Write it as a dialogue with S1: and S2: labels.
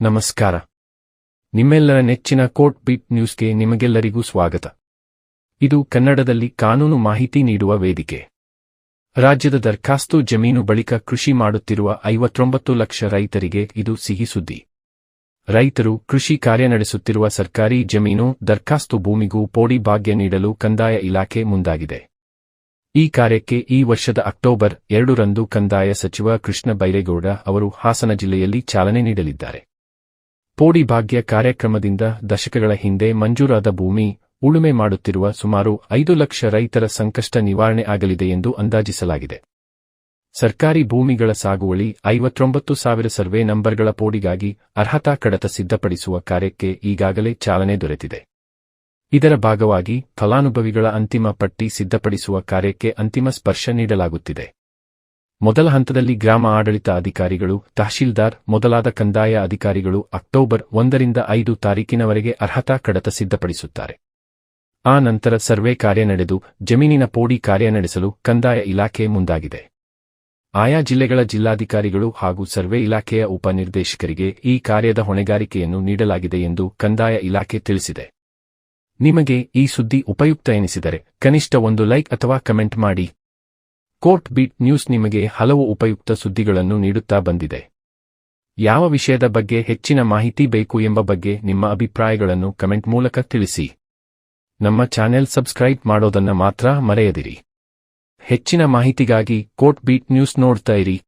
S1: ನಮಸ್ಕಾರ. ನಿಮ್ಮೆಲ್ಲರ ನೆಚ್ಚಿನ ಕೋರ್ಟ್ ಬೀಟ್ ನ್ಯೂಸ್ಗೆ ನಿಮಗೆಲ್ಲರಿಗೂ ಸ್ವಾಗತ. ಇದು ಕನ್ನಡದಲ್ಲಿ ಕಾನೂನು ಮಾಹಿತಿ ನೀಡುವ ವೇದಿಕೆ. ರಾಜ್ಯದ ದರ್ಖಾಸ್ತು ಜಮೀನು ಬಳಿಕ ಕೃಷಿ ಮಾಡುತ್ತಿರುವ ಐವತ್ತೊಂಬತ್ತು ಲಕ್ಷ ರೈತರಿಗೆ ಇದು ಸಿಹಿ ಸುದ್ದಿ. ರೈತರು ಕೃಷಿ ಕಾರ್ಯ ನಡೆಸುತ್ತಿರುವ ಸರ್ಕಾರಿ ಜಮೀನು, ದರ್ಖಾಸ್ತು ಭೂಮಿಗೂ ಪೋಡಿ ಭಾಗ್ಯ ನೀಡಲು ಕಂದಾಯ ಇಲಾಖೆ ಮುಂದಾಗಿದೆ. ಈ ಕಾರ್ಯಕ್ಕೆ ಈ ವರ್ಷದ ಅಕ್ಟೋಬರ್ ಎರಡರಂದು ಕಂದಾಯ ಸಚಿವ ಕೃಷ್ಣ ಬೈರೇಗೌಡ ಅವರು ಹಾಸನ ಜಿಲ್ಲೆಯಲ್ಲಿ ಚಾಲನೆ ನೀಡಲಿದ್ದಾರೆ. ಪೋಡಿ ಭಾಗ್ಯ ಕಾರ್ಯಕ್ರಮದಿಂದ ದಶಕಗಳ ಹಿಂದೆ ಮಂಜೂರಾದ ಭೂಮಿ, ಉಳುಮೆ ಮಾಡುತ್ತಿರುವ ಸುಮಾರು ಐದು ಲಕ್ಷ ರೈತರ ಸಂಕಷ್ಟ ನಿವಾರಣೆ ಆಗಲಿದೆ ಎಂದು ಅಂದಾಜಿಸಲಾಗಿದೆ. ಸರ್ಕಾರಿ ಭೂಮಿಗಳ ಸಾಗುವಳಿ ಐವತ್ತೊಂಬತ್ತು ಸಾವಿರ ಸರ್ವೆ ನಂಬರ್ಗಳ ಪೋಡಿಗಾಗಿ ಅರ್ಹತಾ ಕಡತ ಸಿದ್ಧಪಡಿಸುವ ಕಾರ್ಯಕ್ಕೆ ಈಗಾಗಲೇ ಚಾಲನೆ ದೊರೆತಿದೆ. ಇದರ ಭಾಗವಾಗಿ ಫಲಾನುಭವಿಗಳ ಅಂತಿಮ ಪಟ್ಟಿ ಸಿದ್ಧಪಡಿಸುವ ಕಾರ್ಯಕ್ಕೆ ಅಂತಿಮ ಸ್ಪರ್ಶ ನೀಡಲಾಗುತ್ತಿದೆ. ಮೊದಲ ಹಂತದಲ್ಲಿ ಗ್ರಾಮ ಆಡಳಿತ ಅಧಿಕಾರಿಗಳು, ತಹಶೀಲ್ದಾರ್, ಮೊದಲಾದ ಕಂದಾಯ ಅಧಿಕಾರಿಗಳು ಅಕ್ಟೋಬರ್ ಒಂದರಿಂದ ಐದು ತಾರೀಕಿನವರೆಗೆ ಅರ್ಹತಾ ಕಡತ ಸಿದ್ಧಪಡಿಸುತ್ತಾರೆ. ಆ ನಂತರ ಸರ್ವೆ ಕಾರ್ಯ ನಡೆದು, ಜಮೀನಿನ ಪೋಡಿ ಕಾರ್ಯ ನಡೆಸಲು ಕಂದಾಯ ಇಲಾಖೆ ಮುಂದಾಗಿದೆ. ಆಯಾ ಜಿಲ್ಲೆಗಳ ಜಿಲ್ಲಾಧಿಕಾರಿಗಳು ಹಾಗೂ ಸರ್ವೆ ಇಲಾಖೆಯ ಉಪನಿರ್ದೇಶಕರಿಗೆ ಈ ಕಾರ್ಯದ ಹೊಣೆಗಾರಿಕೆಯನ್ನು ನೀಡಲಾಗಿದೆ ಎಂದು ಕಂದಾಯ ಇಲಾಖೆ ತಿಳಿಸಿದೆ. ನಿಮಗೆ ಈ ಸುದ್ದಿ ಉಪಯುಕ್ತ ಎನಿಸಿದರೆ, ಕನಿಷ್ಠ ಒಂದು ಲೈಕ್ ಅಥವಾ ಕಮೆಂಟ್ ಮಾಡಿ. ಕೋರ್ಟ್ ಬೀಟ್ ನ್ಯೂಸ್ ನಿಮಗೆ ಹಲವು ಉಪಯುಕ್ತ ಸುದ್ದಿಗಳನ್ನು ನೀಡುತ್ತಾ ಬಂದಿದೆ. ಯಾವ ವಿಷಯದ ಬಗ್ಗೆ ಹೆಚ್ಚಿನ ಮಾಹಿತಿ ಬೇಕು ಎಂಬ ಬಗ್ಗೆ ನಿಮ್ಮ ಅಭಿಪ್ರಾಯಗಳನ್ನು ಕಮೆಂಟ್ ಮೂಲಕ ತಿಳಿಸಿ. ನಮ್ಮ ಚಾನೆಲ್ ಸಬ್ಸ್ಕ್ರೈಬ್ ಮಾಡೋದನ್ನ ಮಾತ್ರ ಮರೆಯದಿರಿ. ಹೆಚ್ಚಿನ ಮಾಹಿತಿಗಾಗಿ ಕೋರ್ಟ್ ಬೀಟ್ ನ್ಯೂಸ್ ನೋಡ್ತಾ ಇರಿ.